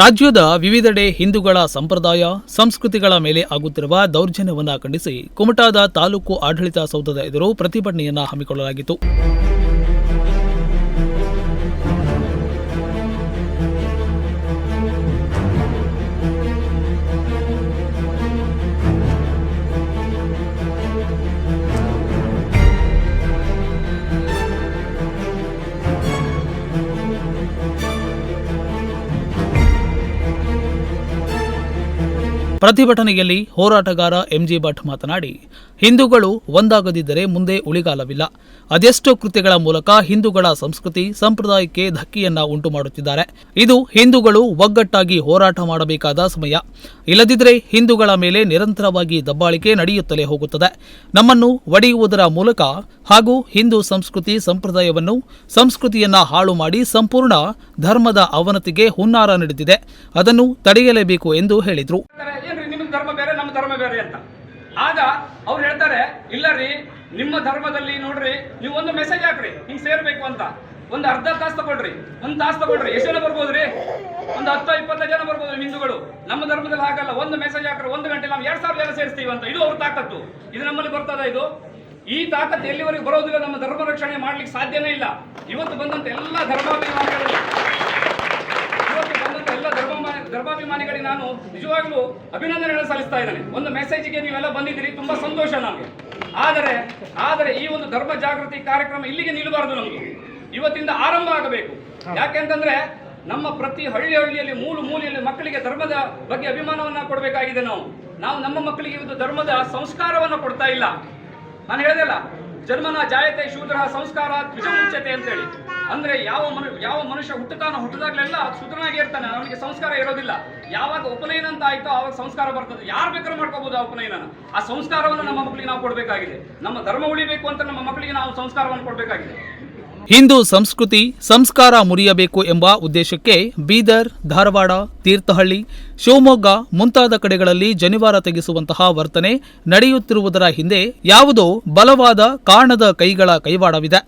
ರಾಜ್ಯದ ವಿವಿಧೆಡೆ ಹಿಂದೂಗಳ ಸಂಪ್ರದಾಯ, ಸಂಸ್ಕೃತಿಗಳ ಮೇಲೆ ಆಗುತ್ತಿರುವ ದೌರ್ಜನ್ಯವನ್ನು ಖಂಡಿಸಿ ಕುಮಟಾದ ತಾಲೂಕು ಆಡಳಿತ ಸೌಧದ ಎದುರು ಪ್ರತಿಭಟನೆಯನ್ನು ಹಮ್ಮಿಕೊಳ್ಳಲಾಗಿತ್ತು. ಪ್ರತಿಭಟನೆಯಲ್ಲಿ ಹೋರಾಟಗಾರ ಎಂಜಿ ಭಟ್ ಮಾತನಾಡಿ, ಹಿಂದೂಗಳು ಒಂದಾಗದಿದ್ದರೆ ಮುಂದೆ ಉಳಿಗಾಲವಿಲ್ಲ. ಅದೆಷ್ಟೋ ಕೃತ್ಯಗಳ ಮೂಲಕ ಹಿಂದೂಗಳ ಸಂಸ್ಕೃತಿ ಸಂಪ್ರದಾಯಕ್ಕೆ ಧಕ್ಕೆಯನ್ನ ಉಂಟು ಮಾಡುತ್ತಿದ್ದಾರೆ ಇದು ಹಿಂದೂಗಳು ಒಗ್ಗಟ್ಟಾಗಿ ಹೋರಾಟ ಮಾಡಬೇಕಾದ ಸಮಯ. ಇಲ್ಲದಿದ್ದರೆ ಹಿಂದೂಗಳ ಮೇಲೆ ನಿರಂತರವಾಗಿ ದಬ್ಬಾಳಿಕೆ ನಡೆಯುತ್ತಲೇ ಹೋಗುತ್ತದೆ. ನಮ್ಮನ್ನು ಒಡೆಯುವುದರ ಮೂಲಕ ಹಾಗೂ ಹಿಂದೂ ಸಂಸ್ಕೃತಿ ಸಂಪ್ರದಾಯವನ್ನು, ಸಂಸ್ಕೃತಿಯನ್ನ ಹಾಳು ಮಾಡಿ ಸಂಪೂರ್ಣ ಧರ್ಮದ ಅವನತಿಗೆ ಹುನ್ನಾರ ನಡೆದಿದೆ. ಅದನ್ನು ತಡೆಯಲೇಬೇಕು ಎಂದು ಹೇಳಿದರು. ಧರ್ಮ ಬೇರೆ, ನಮ್ಮ ಧರ್ಮ ಬೇರೆ ಅಂತ. ಆಗ ಅವ್ರು ಹೇಳ್ತಾರೆ ಇಲ್ಲ ರೀ ನಿಮ್ಮ ಧರ್ಮದಲ್ಲಿ ನೋಡ್ರಿ, ನೀವು ಒಂದು ಮೆಸೇಜ್ ಹಾಕ್ರಿ, ಹಿಂಗೆ ಸೇರ್ಬೇಕು ಅಂತ. ಒಂದು ಅರ್ಧ ತಾಸು ತಗೊಳ್ರಿ, ಒಂದು ತಾಸು ತಗೊಳ್ರಿ. ಎಷ್ಟು ಜನ ಬರ್ಬೋದ್ರಿ? ಒಂದು ಹತ್ತು ಇಪ್ಪತ್ತೈದು ಜನ ಬರ್ಬೋದು ಹಿಂದೂಗಳು. ನಮ್ಮ ಧರ್ಮದಲ್ಲಿ ಹಾಕಲ್ಲ ಒಂದು ಮೆಸೇಜ್ ಹಾಕ್ರಿ, ಒಂದು ಗಂಟೆ ನಾವು ಎರಡ್ ಸಾವಿರ ಜನ ಸೇರಿಸ್ತೀವಿ ಅಂತ. ಇದು ಅವ್ರ ತಾಕತ್ತು. ಇದು ನಮ್ಮಲ್ಲಿ ಬರ್ತದ ಇದು? ಈ ತಾಕತ್ತು ಎಲ್ಲಿವರೆಗೆ ಬರೋದಿಲ್ಲ, ನಮ್ಮ ಧರ್ಮ ರಕ್ಷಣೆ ಮಾಡ್ಲಿಕ್ಕೆ ಸಾಧ್ಯನೇ ಇಲ್ಲ. ಇವತ್ತು ಬಂದಂತ ಎಲ್ಲ ಎಲ್ಲ ಧರ್ಮಾಭಿಮಾನಿ ಧರ್ಮಾಭಿಮಾನಿಗಳಿಗೆ ನಾನು ನಿಜವಾಗ್ಲೂ ಅಭಿನಂದನೆಗಳನ್ನು ಸಲ್ಲಿಸ್ತಾ ಇದ್ದೇನೆ. ಒಂದು ಮೆಸೇಜ್ಗೆ ನೀವೆಲ್ಲ ಬಂದಿದ್ದೀರಿ, ತುಂಬಾ ಸಂತೋಷ ನಮಗೆ. ಆದರೆ ಆದರೆ ಈ ಒಂದು ಧರ್ಮ ಜಾಗೃತಿ ಕಾರ್ಯಕ್ರಮ ಇಲ್ಲಿಗೆ ನಿಲ್ಲಬಾರದು ನಮಗೆ. ಇವತ್ತಿಂದ ಆರಂಭ ಆಗಬೇಕು. ಯಾಕೆಂತಂದ್ರೆ ನಮ್ಮ ಪ್ರತಿ ಹಳ್ಳಿ ಹಳ್ಳಿಯಲ್ಲಿ, ಮೂಲು ಮೂಲೆಯಲ್ಲಿ ಮಕ್ಕಳಿಗೆ ಧರ್ಮದ ಬಗ್ಗೆ ಅಭಿಮಾನವನ್ನ ಕೊಡಬೇಕಾಗಿದೆ ನಾವು. ನಾವು ನಮ್ಮ ಮಕ್ಕಳಿಗೆ ಇವತ್ತು ಧರ್ಮದ ಸಂಸ್ಕಾರವನ್ನ ಕೊಡ್ತಾ ಇಲ್ಲ. ನಾನು ಹೇಳಿದೆಲ್ಲ ಜನ್ಮನ ಜಾಯತೆ ಶೂದ್ರ ಸಂಸ್ಕಾರ ಅಂತ ಅಂತೇಳಿ. ಅಂದ್ರೆ ಯಾವ ಮನು, ಯಾವ ಮನುಷ್ಯ ಹುಟ್ಟುತ್ತಾನ ಹುಟ್ಟಿದಾಗಲೆಲ್ಲ ಶುದ್ಧನಾಗಿ ಇರ್ತಾನೆ, ಅವನಿಗೆ ಸಂಸ್ಕಾರ ಇರೋದಿಲ್ಲ. ಯಾವಾಗ ಉಪನಯನ ಅಂತ ಆಯ್ತೋ ಆವಾಗ ಸಂಸ್ಕಾರ ಬರ್ತದೆ. ಯಾರು ಬೇಕಾದ್ರೂ ಮಾಡ್ಕೋಬಹುದು ಆ ಉಪನಯನ ಆ ಸಂಸ್ಕಾರವನ್ನು ನಮ್ಮ ಮಕ್ಕಳಿಗೆ ನಾವು ಕೊಡಬೇಕಾಗಿದೆ. ನಮ್ಮ ಧರ್ಮ ಉಳಿಬೇಕು ಅಂತ ನಮ್ಮ ಮಕ್ಕಳಿಗೆ ನಾವು ಸಂಸ್ಕಾರವನ್ನು ಕೊಡಬೇಕಾಗಿದೆ. ಹಿಂದೂ ಸಂಸ್ಕೃತಿ, ಸಂಸ್ಕಾರ ಮುರಿಯಬೇಕು ಎಂಬ ಉದ್ದೇಶಕ್ಕೆ ಬೀದರ್, ಧಾರವಾಡ, ತೀರ್ಥಹಳ್ಳಿ, ಶಿವಮೊಗ್ಗ ಮುಂತಾದ ಕಡೆಗಳಲ್ಲಿ ಜನಿವಾರ ತೆಗೆಸುವಂತಹ ವರ್ತನೆ ನಡೆಯುತ್ತಿರುವುದರ ಹಿಂದೆ ಯಾವುದೋ ಬಲವಾದ ಕಾರಣದ ಕೈಗಳ ಕೈವಾಡವಿದೆ.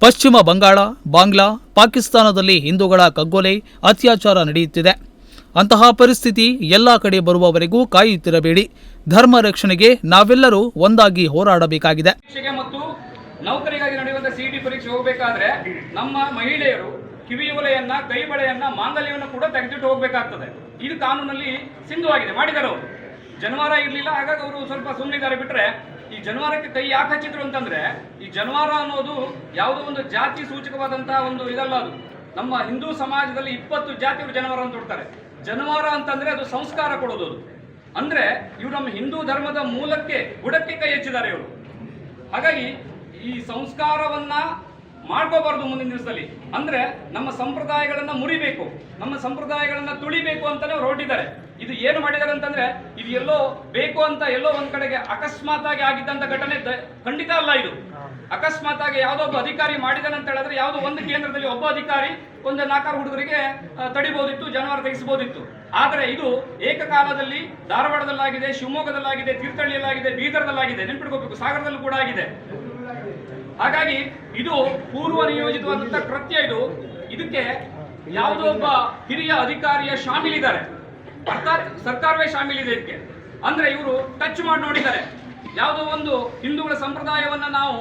ಪಶ್ಚಿಮ ಬಂಗಾಳ, ಬಾಂಗ್ಲಾ, ಪಾಕಿಸ್ತಾನದಲ್ಲಿ ಹಿಂದೂಗಳ ಕಗ್ಗೊಲೆ, ಅತ್ಯಾಚಾರ ನಡೆಯುತ್ತಿದೆ. ಅಂತಹ ಪರಿಸ್ಥಿತಿ ಎಲ್ಲ ಕಡೆ ಬರುವವರೆಗೂ ಕಾಯುತ್ತಿರಬೇಡಿ. ಧರ್ಮ ರಕ್ಷಣೆಗೆ ನಾವೆಲ್ಲರೂ ಒಂದಾಗಿ ಹೋರಾಡಬೇಕಾಗಿದೆ. ಮತ್ತು ನೌಕರಿಗಾಗಿ ನಡೆಯುವಂತಹ ಸಿಇಟಿ ಪರೀಕ್ಷೆ ಹೋಗಬೇಕಾದ್ರೆ ನಮ್ಮ ಮಹಿಳೆಯರು ಕಿವಿಯೋಲೆಯನ್ನ ಕೈ ಬಳೆಯನ್ನ, ಮಾಂಗಲ್ಯವನ್ನ ಕೂಡ ತೆಗೆದಿಟ್ಟು ಹೋಗಬೇಕಾಗ್ತದೆ. ಇದು ಕಾನೂನಲ್ಲಿ ಸಿಂಧುವಾಗಿದೆ. ಮಾಡಿದರು ಜನವಾರ ಇರಲಿಲ್ಲ, ಹಾಗಾಗಿ ಅವರು ಸ್ವಲ್ಪ ಸುಮ್ಮನಿದ್ದಾರೆ ಬಿಟ್ರೆ ಈ ಜನವಾರಕ್ಕೆ ಕೈ ಯಾಕೆ ಹಚ್ಚಿದ್ರು ಅಂತಂದ್ರೆ, ಈ ಜನವಾರ ಅನ್ನೋದು ಯಾವುದೋ ಒಂದು ಜಾತಿ ಸೂಚಕವಾದಂತಹ ಒಂದು ಇದಲ್ಲ ಅದು. ನಮ್ಮ ಹಿಂದೂ ಸಮಾಜದಲ್ಲಿ ಇಪ್ಪತ್ತು ಜಾತಿಯವರು ಜನವಾರ ಅಂತ ಕೊಡ್ತಾರೆ. ಜನವಾರ ಅಂತಂದ್ರೆ ಅದು ಸಂಸ್ಕಾರ ಕೊಡೋದು ಅದು. ಅಂದ್ರೆ ಇವರು ನಮ್ಮ ಹಿಂದೂ ಧರ್ಮದ ಮೂಲಕ್ಕೆ ಬುಡಕ್ಕೆ ಕೈ ಹೆಚ್ಚಿದ್ದಾರೆ ಇವರು. ಹಾಗಾಗಿ ಈ ಸಂಸ್ಕಾರವನ್ನ ಮಾಡ್ಕೋಬಾರ್ದು ಮುಂದಿನ ದಿವಸದಲ್ಲಿ. ಅಂದ್ರೆ ನಮ್ಮ ಸಂಪ್ರದಾಯಗಳನ್ನ ಮುರಿಬೇಕು. ನಮ್ಮ ಸಂಪ್ರದಾಯಗಳನ್ನ ತುಳಿಬೇಕು ಅಂತಾನೆ ಅವ್ರು ಹೊರಟಿದ್ದಾರೆ. ಇದು ಏನು ಮಾಡಿದ್ದಾರೆ ಅಂತಂದ್ರೆ, ಇದು ಎಲ್ಲೋ ಬೇಕು ಅಂತ ಎಲ್ಲೋ ಒಂದ್ ಕಡೆಗೆ ಅಕಸ್ಮಾತ್ ಆಗಿ ಆಗಿದ್ದಂತ ಘಟನೆ ಖಂಡಿತ ಅಲ್ಲ ಇದು. ಅಕಸ್ಮಾತ್ ಆಗಿ ಯಾವುದೋ ಒಬ್ಬ ಅಧಿಕಾರಿ ಮಾಡಿದಾನೆ ಅಂತ ಹೇಳಿದ್ರೆ ಯಾವುದೋ ಒಂದು ಕೇಂದ್ರದಲ್ಲಿ ಒಬ್ಬ ಅಧಿಕಾರಿ ಒಂದು ನಾಲ್ಕಾರು ಹುಡುಗರಿಗೆ ತಡಿಬಹುದಿತ್ತು ಜನವಾರ ತೆಗೆಸಬಹುದಿತ್ತು ಆದರೆ ಇದು ಏಕಕಾಲದಲ್ಲಿ ಧಾರವಾಡದಲ್ಲಾಗಿದೆ, ಶಿವಮೊಗ್ಗದಲ್ಲಾಗಿದೆ, ತೀರ್ಥಹಳ್ಳಿಯಲ್ಲಾಗಿದೆ, ಬೀದರ್ದಲ್ಲಾಗಿದೆ ನೆನ್ಪಿಡ್ಕೋಬೇಕು ಸಾಗರದಲ್ಲೂ ಕೂಡ ಆಗಿದೆ. ಹಾಗಾಗಿ ಇದು ಪೂರ್ವ ನಿಯೋಜಿತವಾದಂತಹ ಕೃತ್ಯ ಇದು. ಇದಕ್ಕೆ ಯಾವುದೋ ಒಬ್ಬ ಹಿರಿಯ ಅಧಿಕಾರಿಯ ಶಾಮೀಲಿದ್ದಾರೆ. ಅರ್ಥಾತ್ ಸರ್ಕಾರವೇ ಶಾಮೀಲಿದೆ ಇದಕ್ಕೆ. ಅಂದ್ರೆ ಇವರು ಟಚ್ ಮಾಡಿ ನೋಡಿದ್ದಾರೆ. ಯಾವುದೋ ಒಂದು ಹಿಂದೂಗಳ ಸಂಪ್ರದಾಯವನ್ನ ನಾವು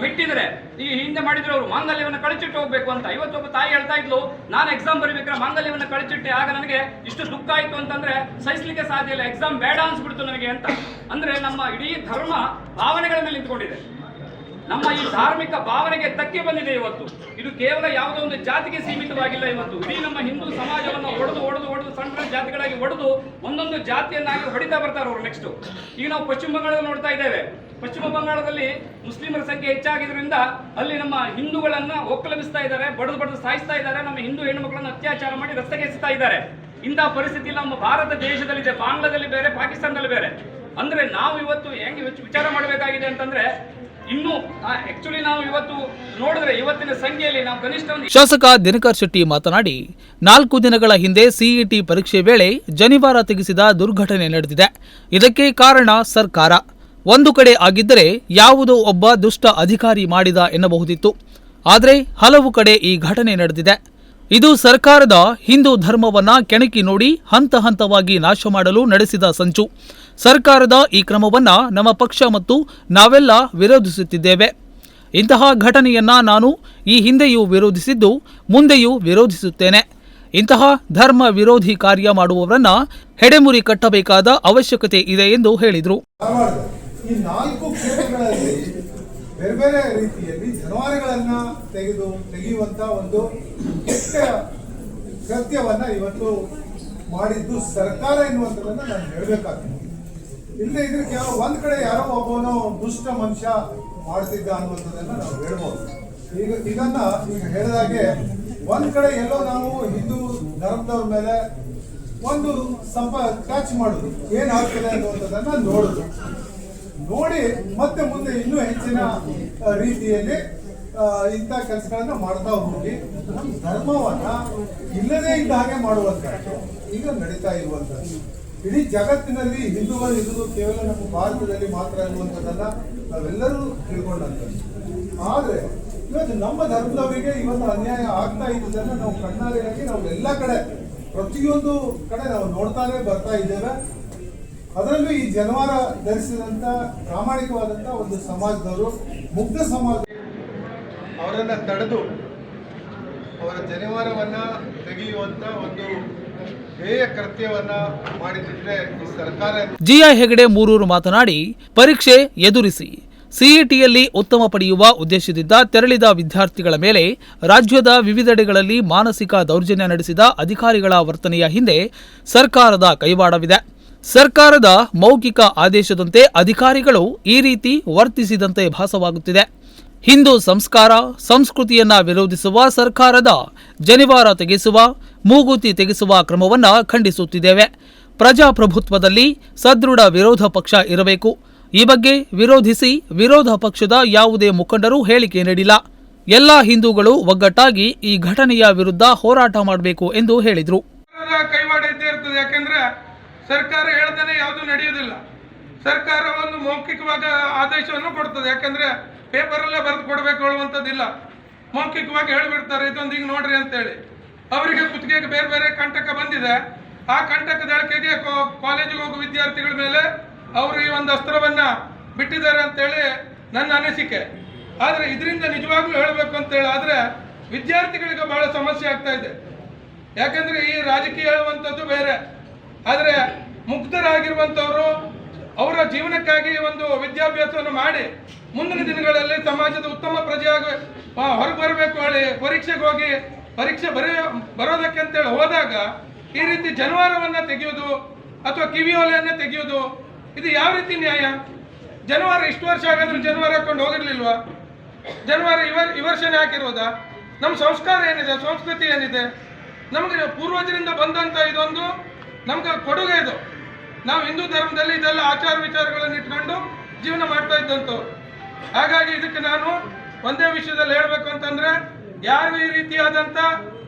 ಮಿಟ್ಟಿದ್ರೆ, ಈ ಹಿಂದೆ ಮಾಡಿದ್ರು ಅವರು ಮಾಂಗಲ್ಯವನ್ನ ಕಳಚಿಟ್ಟು ಹೋಗ್ಬೇಕು ಅಂತ. ಇವತ್ತು ಒಬ್ಬ ತಾಯಿ ಹೇಳ್ತಾ ಇದ್ಲು, ನಾನು ಎಕ್ಸಾಮ್ ಬರೀಬೇಕಾದ್ರೆ ಮಾಂಗಲ್ಯವನ್ನ ಕಳಚಿಟ್ಟೆ, ಆಗ ನನಗೆ ಇಷ್ಟು ದುಃಖ ಆಯ್ತು ಅಂತಂದ್ರೆ ಸಹಿಸ್ಲಿಕ್ಕೆ ಸಾಧ್ಯ ಇಲ್ಲ ಎಕ್ಸಾಮ್ ಬೇಡ ಅನ್ಸ್ಬಿಡ್ತು ನನಗೆ ಅಂತ. ಅಂದ್ರೆ ನಮ್ಮ ಇಡೀ ಧರ್ಮ ಭಾವನೆಗಳ ಮೇಲೆ ನಿಂತ್ಕೊಂಡಿದೆ. ನಮ್ಮ ಈ ಧಾರ್ಮಿಕ ಭಾವನೆಗೆ ಧಕ್ಕೆ ಬಂದಿದೆ ಇವತ್ತು. ಇದು ಕೇವಲ ಯಾವುದೋ ಒಂದು ಜಾತಿಗೆ ಸೀಮಿತವಾಗಿಲ್ಲ ಇವತ್ತು. ಇಡೀ ನಮ್ಮ ಹಿಂದೂ ಸಮಾಜವನ್ನು ಒಡೆದು ಒಡೆದು ಒಡೆದು ಸಣ್ಣ ಸಣ್ಣ ಜಾತಿಗಳಾಗಿ ಒಡೆದು ಒಂದೊಂದು ಜಾತಿಯನ್ನಾಗಿ ಹೊಡಿತಾ ಬರ್ತಾರೆ ಅವರು ನೆಕ್ಸ್ಟ್ ಈಗ ನಾವು ಪಶ್ಚಿಮ ಬಂಗಾಳದಲ್ಲಿ ನೋಡ್ತಾ ಇದ್ದೇವೆ. ಪಶ್ಚಿಮ ಬಂಗಾಳದಲ್ಲಿ ಮುಸ್ಲಿಮರ ಸಂಖ್ಯೆ ಹೆಚ್ಚಾಗಿದ್ದರಿಂದ ಅಲ್ಲಿ ನಮ್ಮ ಹಿಂದೂಗಳನ್ನ ಒಕ್ಕಲಮಿಸ್ತಾ ಇದ್ದಾರೆ, ಬಡದು ಬಡದು ಸಾಯಿಸ್ತಾ ಇದ್ದಾರೆ, ನಮ್ಮ ಹಿಂದೂ ಹೆಣ್ಣುಮಕ್ಕಳನ್ನ ಅತ್ಯಾಚಾರ ಮಾಡಿ ರಸ್ತೆಗೆ ಇದ್ದಾರೆ. ಇಂತಹ ಪರಿಸ್ಥಿತಿ ನಮ್ಮ ಭಾರತ ದೇಶದಲ್ಲಿದೆ. ಬಾಂಗ್ಲಾದಲ್ಲಿ ಬೇರೆ, ಪಾಕಿಸ್ತಾನದಲ್ಲಿ ಬೇರೆ. ಅಂದ್ರೆ ನಾವು ಇವತ್ತು ಹೆಂಗೆ ವಿಚ್- ವಿಚಾರ ಮಾಡಬೇಕಾಗಿದೆ ಅಂತಂದ್ರೆ ಇನ್ನು ಆಕ್ಚುಲಿ ನಾವು ಇವತ್ತು ನೋಡಿದ್ರೆ ಇವತ್ತಿನ ಸಂಖ್ಯೆಯಲ್ಲಿ ನಾವು ಕನಿಷ್ಠ ಶಾಸಕ ದಿನಕರ್ ಶೆಟ್ಟಿ ಮಾತನಾಡಿ, ನಾಲ್ಕು ದಿನಗಳ ಹಿಂದೆ ಸಿಇಟಿ ಪರೀಕ್ಷೆ ವೇಳೆ ಜನಿವಾರ ತೆಗೆಸಿದ ದುರ್ಘಟನೆ ನಡೆದಿದೆ. ಇದಕ್ಕೆ ಕಾರಣ ಸರ್ಕಾರ. ಒಂದು ಕಡೆ ಆಗಿದ್ದರೆ ಯಾವುದೋ ಒಬ್ಬ ದುಷ್ಟ ಅಧಿಕಾರಿ ಮಾಡಿದ ಎನ್ನಬಹುದಿತ್ತು. ಆದರೆ ಹಲವು ಕಡೆ ಈ ಘಟನೆ ನಡೆದಿದೆ. ಇದು ಸರ್ಕಾರದ ಹಿಂದೂ ಧರ್ಮವನ್ನ ಕೆಣಕಿ ನೋಡಿ ಹಂತ ಹಂತವಾಗಿ ನಾಶ ಮಾಡಲು ನಡೆಸಿದ ಸಂಚು. ಸರ್ಕಾರದ ಈ ಕ್ರಮವನ್ನು ನಮ್ಮ ಪಕ್ಷ ಮತ್ತು ನಾವೆಲ್ಲ ವಿರೋಧಿಸುತ್ತಿದ್ದೇವೆ. ಇಂತಹ ಘಟನೆಯನ್ನ ನಾನು ಈ ಹಿಂದೆಯೂ ವಿರೋಧಿಸಿದ್ದು, ಮುಂದೆಯೂ ವಿರೋಧಿಸುತ್ತೇನೆ. ಇಂತಹ ಧರ್ಮ ವಿರೋಧಿ ಕಾರ್ಯ ಮಾಡುವವರನ್ನ ಹೆಡೆಮುರಿ ಕಟ್ಟಬೇಕಾದ ಅವಶ್ಯಕತೆ ಇದೆ ಎಂದು ಹೇಳಿದರು. ಈ ನಾಲ್ಕು ಕ್ಷೇತ್ರಗಳಲ್ಲಿ ಬೇರೆ ಬೇರೆ ರೀತಿಯಲ್ಲಿ ಜನವಾರಗಳನ್ನ ತೆಗೆದು, ತೆಗೆಯುವಂತ ಒಂದು ಕೃತ್ಯವನ್ನ ಇವತ್ತು ಮಾಡಿದ್ದು ಸರ್ಕಾರ ಎನ್ನುವಂಥದ್ದನ್ನ ನಾನು ಹೇಳ್ಬೇಕಾಗ್ತದೆ. ಇಲ್ಲದೆ ಇದ್ರೆ ಕೇವಲ ಒಂದ್ ಕಡೆ ಯಾರೋ ಒಬ್ಬನು ದುಷ್ಟ ಮನುಷ್ಯ ಮಾಡ್ತಿದ್ದ ಅನ್ನುವಂಥದ್ದನ್ನ ನಾವು ಹೇಳ್ಬೋದು. ಈಗ ಇದನ್ನ ಈಗ ಹೇಳಿದಾಗೆ ಒಂದ್ ಕಡೆ ಎಲ್ಲೋ ನಾವು ಹಿಂದೂ ಧರ್ಮದವ್ರ ಮೇಲೆ ಒಂದು ಸಂಪ ಟಚ್ ಮಾಡುದು. ಏನ್ ಆಗ್ತದೆ ಅನ್ನುವಂಥದ್ದನ್ನ ನೋಡುದು. ನೋಡಿ ಮತ್ತೆ ಮುಂದೆ ಇನ್ನೂ ಹೆಚ್ಚಿನ ರೀತಿಯಲ್ಲಿ ಇಂಥ ಕೆಲಸಗಳನ್ನ ಮಾಡ್ತಾ ಹೋಗಿ. ನಮ್ಮ ಧರ್ಮವನ್ನ ಇಲ್ಲದೇ ಇದ್ದ ಹಾಗೆ ಮಾಡುವಂತ ಈಗ ನಡೀತಾ ಇರುವಂಥದ್ದು. ಇಡೀ ಜಗತ್ತಿನಲ್ಲಿ ಹಿಂದೂಗಳು ಇರುವುದು ಕೇವಲ ನಮ್ಮ ಭಾರತದಲ್ಲಿ ಮಾತ್ರ ಅನ್ನುವಂಥದ್ದನ್ನ ನಾವೆಲ್ಲರೂ ತಿಳ್ಕೊಂಡಂಥದ್ದು ಆದರೆ ಇವತ್ತು ನಮ್ಮ ಧರ್ಮದವರಿಗೆ ಇವತ್ತು ಅನ್ಯಾಯ ಆಗ್ತಾ ಇದ್ದುದನ್ನ ನಾವು ಕಣ್ಣಾರೆಯಾಗಿ ನಾವು ಎಲ್ಲ ಕಡೆ, ಪ್ರತಿಯೊಂದು ಕಡೆ ನಾವು ನೋಡ್ತಾನೆ ಬರ್ತಾ ಇದ್ದೇವೆ. ಅದರಲ್ಲೂ ಈ ಜನವಾರ ಧರಿಸಿದಂಥ ಪ್ರಾಮಾಣಿಕವಾದಂತ ಒಂದು ಸಮಾಜದವರು, ಮುಗ್ಧ ಸಮಾಜ ಅವರನ್ನ ತಡೆದು ಅವರ ಜನಿವಾರವನ್ನು ತೆಗೆಯುವಂತ ಒಂದು ಜಿಐ ಹೆಗಡೆ ಮೂರೂರು ಮಾತನಾಡಿ, ಪರೀಕ್ಷೆ ಎದುರಿಸಿ, ಸಿಇಟಿಯಲ್ಲಿ ಉತ್ತಮ ಪಡೆಯುವ ಉದ್ದೇಶದಿಂದ ತೆರಳಿದ ವಿದ್ಯಾರ್ಥಿಗಳ ಮೇಲೆ ರಾಜ್ಯದ ವಿವಿಧೆಡೆಗಳಲ್ಲಿ ಮಾನಸಿಕ ದೌರ್ಜನ್ಯ ನಡೆಸಿದ ಅಧಿಕಾರಿಗಳ ವರ್ತನೆಯ ಹಿಂದೆ ಸರ್ಕಾರದ ಕೈವಾಡವಿದೆ. ಸರ್ಕಾರದ ಮೌಖಿಕ ಆದೇಶದಂತೆ ಅಧಿಕಾರಿಗಳು ಈ ರೀತಿ ವರ್ತಿಸಿದಂತೆ ಭಾಸವಾಗುತ್ತಿದೆ. ಹಿಂದೂ ಸಂಸ್ಕಾರ, ಸಂಸ್ಕೃತಿಯನ್ನ ವಿರೋಧಿಸುವ ಸರ್ಕಾರದ ಜನಿವಾರ ತೆಗೆಸುವ, ಮೂಗುತಿ ತೆಗೆಸುವ ಕ್ರಮವನ್ನ ಖಂಡಿಸುತ್ತಿದ್ದೇವೆ. ಪ್ರಜಾಪ್ರಭುತ್ವದಲ್ಲಿ ಸದೃಢ ವಿರೋಧ ಪಕ್ಷ ಇರಬೇಕು. ಈ ಬಗ್ಗೆ ವಿರೋಧಿಸಿ ವಿರೋಧ ಪಕ್ಷದ ಯಾವುದೇ ಮುಖಂಡರು ಹೇಳಿಕೆ ನೀಡಿಲ್ಲ. ಎಲ್ಲಾ ಹಿಂದೂಗಳು ಒಗ್ಗಟ್ಟಾಗಿ ಈ ಘಟನೆಯ ವಿರುದ್ಧ ಹೋರಾಟ ಮಾಡಬೇಕು ಎಂದು ಹೇಳಿದರು. ಕೈವಾಡ ಇರ್ತದೆ, ಯಾಕೆಂದ್ರೆ ಸರ್ಕಾರ ಹೇಳ್ತಾನೆ ಯಾವುದು ನಡೆಯುವುದಿಲ್ಲ. ಸರ್ಕಾರ ಒಂದು ಮೌಖಿಕವಾಗಿ ಆದೇಶವನ್ನು ಕೊಡ್ತದೆ. ಯಾಕಂದರೆ ಪೇಪರಲ್ಲೇ ಬರೆದು ಕೊಡಬೇಕು ಹೇಳುವಂಥದ್ದಿಲ್ಲ. ಮೌಖಿಕವಾಗಿ ಹೇಳಿಬಿಡ್ತಾರೆ, ಇದೊಂದು ಈಗ ನೋಡ್ರಿ ಅಂತೇಳಿ. ಅವರಿಗೆ ಕುತ್ತಿಗೆಗೆ ಬೇರೆ ಬೇರೆ ಕಂಟಕ ಬಂದಿದೆ. ಆ ಕಂಟಕದ ಅಳಕೆಗೆ ಕಾಲೇಜಿಗೆ ಹೋಗುವ ವಿದ್ಯಾರ್ಥಿಗಳ ಮೇಲೆ ಅವರು ಈ ಒಂದು ಅಸ್ತ್ರವನ್ನ ಬಿಟ್ಟಿದ್ದಾರೆ ಅಂತೇಳಿ ನನ್ನ ಅನಿಸಿಕೆ. ಆದರೆ ಇದರಿಂದ ನಿಜವಾಗ್ಲೂ ಹೇಳಬೇಕು ಅಂತೇಳಿ ಆದರೆ ವಿದ್ಯಾರ್ಥಿಗಳಿಗೆ ಬಹಳ ಸಮಸ್ಯೆ ಆಗ್ತಾ ಇದೆ. ಯಾಕಂದ್ರೆ ಈ ರಾಜಕೀಯ ಹೇಳುವಂಥದ್ದು ಬೇರೆ. ಆದರೆ ಮುಗ್ಧರಾಗಿರುವಂಥವ್ರು ಅವರ ಜೀವನಕ್ಕಾಗಿ ಒಂದು ವಿದ್ಯಾಭ್ಯಾಸವನ್ನು ಮಾಡಿ ಮುಂದಿನ ದಿನಗಳಲ್ಲಿ ಸಮಾಜದ ಉತ್ತಮ ಪ್ರಜೆಯಾಗಿ ಹೊರಗೆ ಬರಬೇಕು ಹೇಳಿ ಪರೀಕ್ಷೆಗೆ ಹೋಗಿ ಪರೀಕ್ಷೆ ಬರೆಯ ಬರೋದಕ್ಕೆ ಅಂತೇಳಿ ಹೋದಾಗ ಈ ರೀತಿ ಜನವಾರವನ್ನ ತೆಗೆಯೋದು ಅಥವಾ ಕಿವಿಯೋಲೆಯನ್ನ ತೆಗೆಯೋದು ಇದು ಯಾವ ರೀತಿ ನ್ಯಾಯ? ಜನವಾರ ಇಷ್ಟು ವರ್ಷ ಆಗಾದ್ರೂ ಜನವಾರ ಹಾಕೊಂಡು ಹೋಗಿರ್ಲಿಲ್ವಾ? ಜನವಾರ ಇವ ಈ ವರ್ಷನೇ ಹಾಕಿರೋದಾ? ನಮ್ಮ ಸಂಸ್ಕಾರ ಏನಿದೆ, ಸಂಸ್ಕೃತಿ ಏನಿದೆ? ನಮಗೆ ಪೂರ್ವಜರಿಂದ ಬಂದಂತ ಇದೊಂದು ನಮ್ಗೆ ಕೊಡುಗೆ ಇದು. ನಾವು ಹಿಂದೂ ಧರ್ಮದಲ್ಲಿ ಇದೆಲ್ಲ ಆಚಾರ ವಿಚಾರಗಳನ್ನು ಇಟ್ಕೊಂಡು ಜೀವನ ಮಾಡ್ತಾ ಇದ್ದಂಥವ್ರು ಹಾಗಾಗಿ ಇದಕ್ಕೆ ನಾನು ಒಂದೇ ವಿಷಯದಲ್ಲಿ ಹೇಳಬೇಕು ಅಂತಂದ್ರೆ, ಯಾರು ಈ ರೀತಿಯಾದಂತ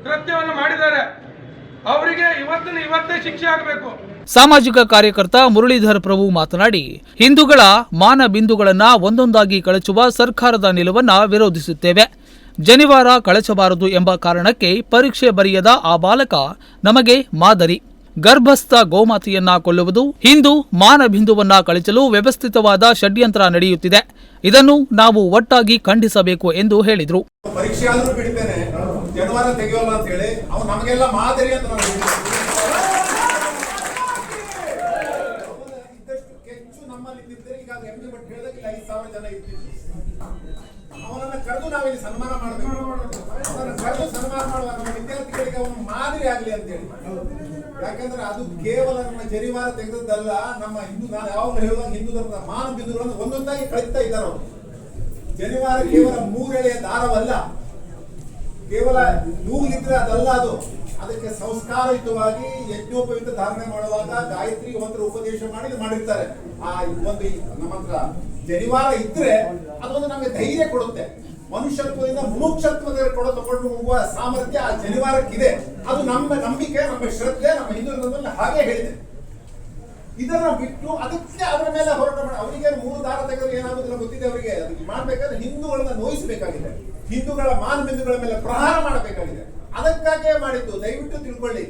ಕೃತ್ಯವನ್ನು ಮಾಡಿದ್ದಾರೆ, ಅವರಿಗೆ ಇವತ್ತಿನ ಇವತ್ತೇ ಶಿಕ್ಷೆ ಆಗಬೇಕು. ಸಾಮಾಜಿಕ ಕಾರ್ಯಕರ್ತ ಮುರಳೀಧರ್ ಪ್ರಭು ಮಾತನಾಡಿ, ಹಿಂದೂಗಳ ಮಾನ ಬಿಂದುಗಳನ್ನ ಒಂದೊಂದಾಗಿ ಕಳಚುವ ಸರ್ಕಾರದ ನಿಲುವನ್ನ ವಿರೋಧಿಸುತ್ತೇವೆ. ಜನಿವಾರ ಕಳಚಬಾರದು ಎಂಬ ಕಾರಣಕ್ಕೆ ಪರೀಕ್ಷೆ ಬರೆಯದ ಆ ಬಾಲಕ ನಮಗೆ ಮಾದರಿ. ಗರ್ಭಸ್ಥ ಗೋಮಾತೆಯನ್ನ ಕೊಲ್ಲುವುದು ಹಿಂದೂ ಮಾನಬಿಂದುವನ್ನ ಕಳಚಲು ವ್ಯವಸ್ಥಿತವಾದ ಷಡ್ಯಂತ್ರ ನಡೆಯುತ್ತಿದೆ. ಇದನ್ನು ನಾವು ಒಟ್ಟಾಗಿ ಖಂಡಿಸಬೇಕು ಎಂದು ಹೇಳಿದರು. ಸನ್ಮಾನ ಮಾಡಬೇಕು. ಸನ್ಮಾನ ಮಾಡುವಾಗ ವಿದ್ಯಾರ್ಥಿಗಳಿಗೆ ಅವನು ಮಾದರಿ ಆಗಲಿ ಅಂತ ಹೇಳಿ. ಯಾಕಂದ್ರೆ ಅದು ಕೇವಲ ನಮ್ಮ ಜರಿವಾರ ತೆಗೆದದ್ದಲ್ಲ, ನಮ್ಮ ಹಿಂದೂ ನಾನು ಯಾವಾಗಲೂ ಹೇಳುವಾಗ ಹಿಂದೂ ಧರ್ಮದ ಮಾನ ಬಿಂದುಗಳನ್ನು ಒಂದೊಂದಾಗಿ ಕಳಿತಾ ಇದ್ದಾರೆ ಅವರು. ಜನಿವಾರ ಕೇವಲ ಮೂರೆಳೆಯ ದಾರವಲ್ಲ. ಕೇವಲ ನೂಲಿದ್ರೆ ಅದಲ್ಲ ಅದು. ಅದಕ್ಕೆ ಸಂಸ್ಕಾರಯುತವಾಗಿ ಯಜ್ಞೋಪಯುಕ್ತ ಧಾರಣೆ ಮಾಡುವಾಗ ಗಾಯತ್ರಿ ಮಂತ್ರ ಉಪದೇಶ ಮಾಡಿ ಮಾಡಿರ್ತಾರೆ. ಆ ಒಂದು ನಮ್ಮ ಹತ್ರ ಜನಿವಾರ ಇದ್ರೆ ಅದೊಂದು ನಮಗೆ ಧೈರ್ಯ ಕೊಡುತ್ತೆ. ಮನುಷ್ಯತ್ವದಿಂದ ಮುಮುಕ್ಷತ್ವದ ಕೂಡ ತಗೊಂಡು ಹೋಗುವ ಸಾಮರ್ಥ್ಯ ಆ ಜನಿವಾರಕ್ಕಿದೆ. ಅದು ನಮ್ಮ ನಂಬಿಕೆ, ನಮ್ಮ ಶ್ರದ್ಧೆ, ನಮ್ಮ ಹಿಂದೂ ಹಾಗೆ ಹೇಳಿದೆ. ಇದನ್ನ ಬಿಟ್ಟು ಅದಕ್ಕೆ ಅವರ ಮೇಲೆ ಹೋರಾಟ ಮಾಡಿ, ಅವರಿಗೆ ಮೂರು ದಾರ ತೆಗೆದ್ರೆ ಏನಾಗುದಿಲ್ಲ ಗೊತ್ತಿದೆ ಅವರಿಗೆ. ಅದಕ್ಕೆ ಮಾಡ್ಬೇಕಾದ್ರೆ ಹಿಂದೂಗಳನ್ನ ನೋಯಿಸಬೇಕಾಗಿದೆ. ಹಿಂದೂಗಳ ಮಾನಬಿಂದುಗಳ ಮೇಲೆ ಪ್ರಹಾರ ಮಾಡಬೇಕಾಗಿದೆ. ಅದಕ್ಕಾಗಿಯೇ ಮಾಡಿದ್ದು. ದಯವಿಟ್ಟು ತಿಳ್ಕೊಳ್ಳಿ.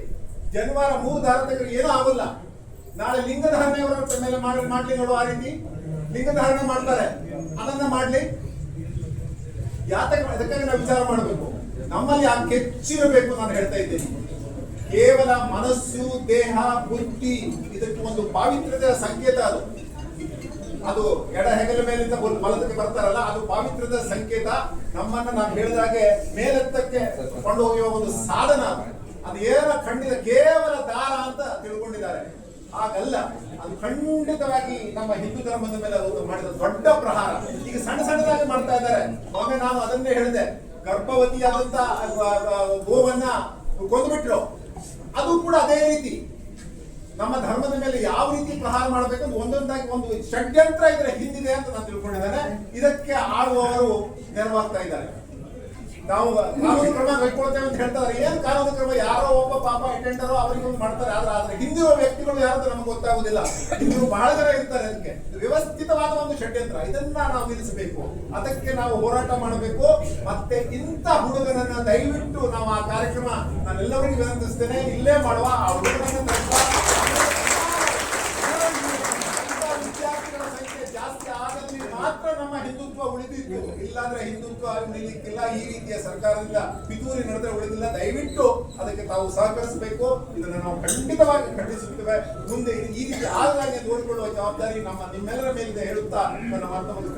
ಜನಿವಾರ ಮೂರು ದಾರ ತೆಗೆದ್ರೆ ಏನೂ ಆಗಲ್ಲ. ನಾಳೆ ಲಿಂಗಧಾರಣೆಯವರ ಮೇಲೆ ಮಾಡಿ, ಮಾಡ್ಲಿ ನೋಡು ಆ ರೀತಿ. ಲಿಂಗಧಾರಣೆ ಮಾಡ್ತಾರೆ. ಅದನ್ನ ಮಾಡ್ಲಿ. ಯಾತಕ್ಕೆ ಅದಕ್ಕಾಗಿ ನಾವು ವಿಚಾರ ಮಾಡಬೇಕು. ನಮ್ಮಲ್ಲಿ ಆ ಕೆಚ್ಚಿರಬೇಕು ನಾನು ಹೇಳ್ತಾ ಇದ್ದೇನೆ. ಕೇವಲ ಮನಸ್ಸು, ದೇಹ, ಬುದ್ಧಿ, ಇದಕ್ಕೆ ಒಂದು ಪಾವಿತ್ರ್ಯದ ಸಂಕೇತ ಅದು. ಅದು ಎಡ ಹೆಗಲ ಮೇಲಿಂದ ಒಂದು ಬಲದಕ್ಕೆ ಬರ್ತಾರಲ್ಲ, ಅದು ಪಾವಿತ್ರ್ಯದ ಸಂಕೇತ. ನಮ್ಮನ್ನ ನಾವು ಹೇಳಿದಾಗೆ ಮೇಲೆತ್ತಕ್ಕೆ ಕೊಂಡು ಒಂದು ಸಾಧನ ಅದು. ಏನ ಖಂಡಿತ ಕೇವಲ ದಾರ ಅಂತ ತಿಳ್ಕೊಂಡಿದ್ದಾರೆ. ಹಾಗಲ್ಲ. ಅದು ಖಂಡಿತವಾಗಿ ನಮ್ಮ ಹಿಂದೂ ಧರ್ಮದ ಮೇಲೆ ಒಂದು ಮಾಡಿದ ದೊಡ್ಡ ಪ್ರಹಾರ. ಈಗ ಸಣ್ಣ ಸಣ್ಣದಾಗಿ ಮಾಡ್ತಾ ಇದ್ದಾರೆ. ಒಮ್ಮೆ ನಾನು ಅದನ್ನೇ ಹೇಳಿದೆ. ಗರ್ಭವತಿಯಾದಂತ ಗೋವನ್ನ ಕೊಂದ್ಬಿಟ್ರು. ಅದು ಕೂಡ ಅದೇ ರೀತಿ. ನಮ್ಮ ಧರ್ಮದ ಮೇಲೆ ಯಾವ ರೀತಿ ಪ್ರಹಾರ ಮಾಡಬೇಕು ಒಂದೊಂದಾಗಿ ಒಂದು ಷಡ್ಯಂತ್ರ ಇದರ ಹಿಂದಿದೆ ಅಂತ ನಾನು ತಿಳ್ಕೊಂಡಿದ್ದೇನೆ. ಇದಕ್ಕೆ ಆಳುವವರು ನೆರವಾಗ್ತಾ ಇದ್ದಾರೆ. ನಾವು ಕಾನೂನು ಕ್ರಮ ಕೈಕೊಳ್ತೇವೆ ಅಂತ ಹೇಳ್ತಾರೆ ಏನ್ ಕಾನೂನು ಕ್ರಮ? ಯಾರೋ ಒಬ್ಬ ಪಾಪ ಅಟೆಂಡರ್ ಅವರಿಗೆ ಒಂದು ಮಾಡ್ತಾರೆ. ಆದ್ರೆ ಆದ್ರೆ ಹಿಂದಿರುವ ವ್ಯಕ್ತಿಗಳು ಯಾರು ನಮ್ಗೆ ಗೊತ್ತಾಗುದಿಲ್ಲ ಇವರು ಬಹಳ ಜನ ಇರ್ತಾರೆ ಅದಕ್ಕೆ. ವ್ಯವಸ್ಥಿತವಾದ ಒಂದು ಷಡ್ಯಂತ್ರ. ಇದನ್ನ ನಾವು ನಿಲ್ಲಿಸಬೇಕು. ಅದಕ್ಕೆ ನಾವು ಹೋರಾಟ ಮಾಡಬೇಕು. ಮತ್ತೆ ಇಂಥ ಹುಡುಗನನ್ನ ದಯವಿಟ್ಟು ನಾವು ಆ ಕಾರ್ಯಕ್ರಮ ನಾನೆಲ್ಲವರಿಗೂ ವಿನಂತಿಸ್ತೇನೆ. ಇಲ್ಲೇ ಮಾಡುವ ಆ ಹುಡುಗನನ್ನ ಇಂಥ ವಿದ್ಯಾರ್ಥಿಗಳ ಸಂಖ್ಯೆ ಜಾಸ್ತಿ ಆದಲ್ಲಿ ಮಾತ್ರ ನಮ್ಮ ಹಿಂದುತ್ವ ಉಳಿದಿತ್ತು. ಇಲ್ಲಾಂದ್ರೆ ಹಿಂದುತ್ವ ಉಳಿಲಿಕ್ಕಿಲ್ಲ. ಈ ರೀತಿಯ ಸರ್ಕಾರದಿಂದ ಪಿತೂರಿ ನಡೆದ್ರೆ ಉಳಿದಿಲ್ಲ. ದಯವಿಟ್ಟು ಅದಕ್ಕೆ ತಾವು ಸಹಕರಿಸಬೇಕು. ಇದನ್ನು ನಾವು ಖಂಡಿತವಾಗಿ ಖಂಡಿಸುತ್ತೇವೆ. ಮುಂದೆ ಈ ರೀತಿ ಆಗಲಾಗಿ ನೋಡಿಕೊಳ್ಳುವ ಜವಾಬ್ದಾರಿ ನಮ್ಮ ನಿಮ್ಮೆಲ್ಲರ ಮೇಲಿದೆ ಹೇಳುತ್ತಾ ನನ್ನ ಮಾತನ್ನು.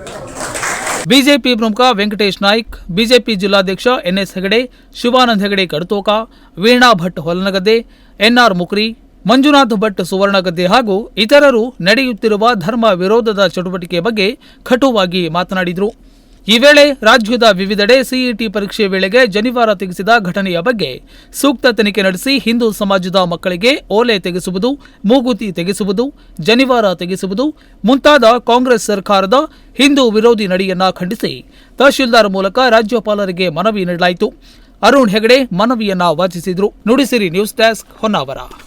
ಬಿಜೆಪಿ ಪ್ರಮುಖ ವೆಂಕಟೇಶ್ ನಾಯ್ಕ್, ಬಿಜೆಪಿ ಜಿಲ್ಲಾಧ್ಯಕ್ಷ ಎನ್ಎಸ್ ಹೆಗಡೆ, ಶಿವಾನಂದ ಹೆಗಡೆ ಕಡತೋಕ, ವೀಣಾ ಭಟ್ ಹೊಲನಗದ್ದೆ, ಎನ್ಆರ್ ಮುಕ್ರಿ ಮಂಜುನಾಥ್ ಭಟ್ ಸುವರ್ಣಗದ್ದೆ ಹಾಗೂ ಇತರರು ನಡೆಯುತ್ತಿರುವ ಧರ್ಮ ವಿರೋಧದ ಚಟುವಟಿಕೆ ಬಗ್ಗೆ ಕಟುವಾಗಿ ಮಾತನಾಡಿದರು. ಈ ವೇಳೆ ರಾಜ್ಯದ ವಿವಿಧೆಡೆ ಸಿಇಟಿ ಪರೀಕ್ಷೆ ವೇಳೆಗೆ ಜನಿವಾರ ತೆಗೆಸಿದ ಘಟನೆಯ ಬಗ್ಗೆ ಸೂಕ್ತ ತನಿಖೆ ನಡೆಸಿ ಹಿಂದೂ ಸಮಾಜದ ಮಕ್ಕಳಿಗೆ ಓಲೆ ತೆಗೆಸುವುದು, ಮೂಗುತಿ ತೆಗೆಸುವುದು, ಜನಿವಾರ ತೆಗೆಸುವುದು ಮುಂತಾದ ಕಾಂಗ್ರೆಸ್ ಸರ್ಕಾರದ ಹಿಂದೂ ವಿರೋಧಿ ನಡೆಯನ್ನ ಖಂಡಿಸಿ ತಹಶೀಲ್ದಾರ್ ಮೂಲಕ ರಾಜ್ಯಪಾಲರಿಗೆ ಮನವಿ ನೀಡಲಾಯಿತು. ಅರುಣ್ ಹೆಗಡೆ ಮನವಿಯನ್ನ ವಾಚಿಸಿದರು. Nudisiri news desk Honnavar.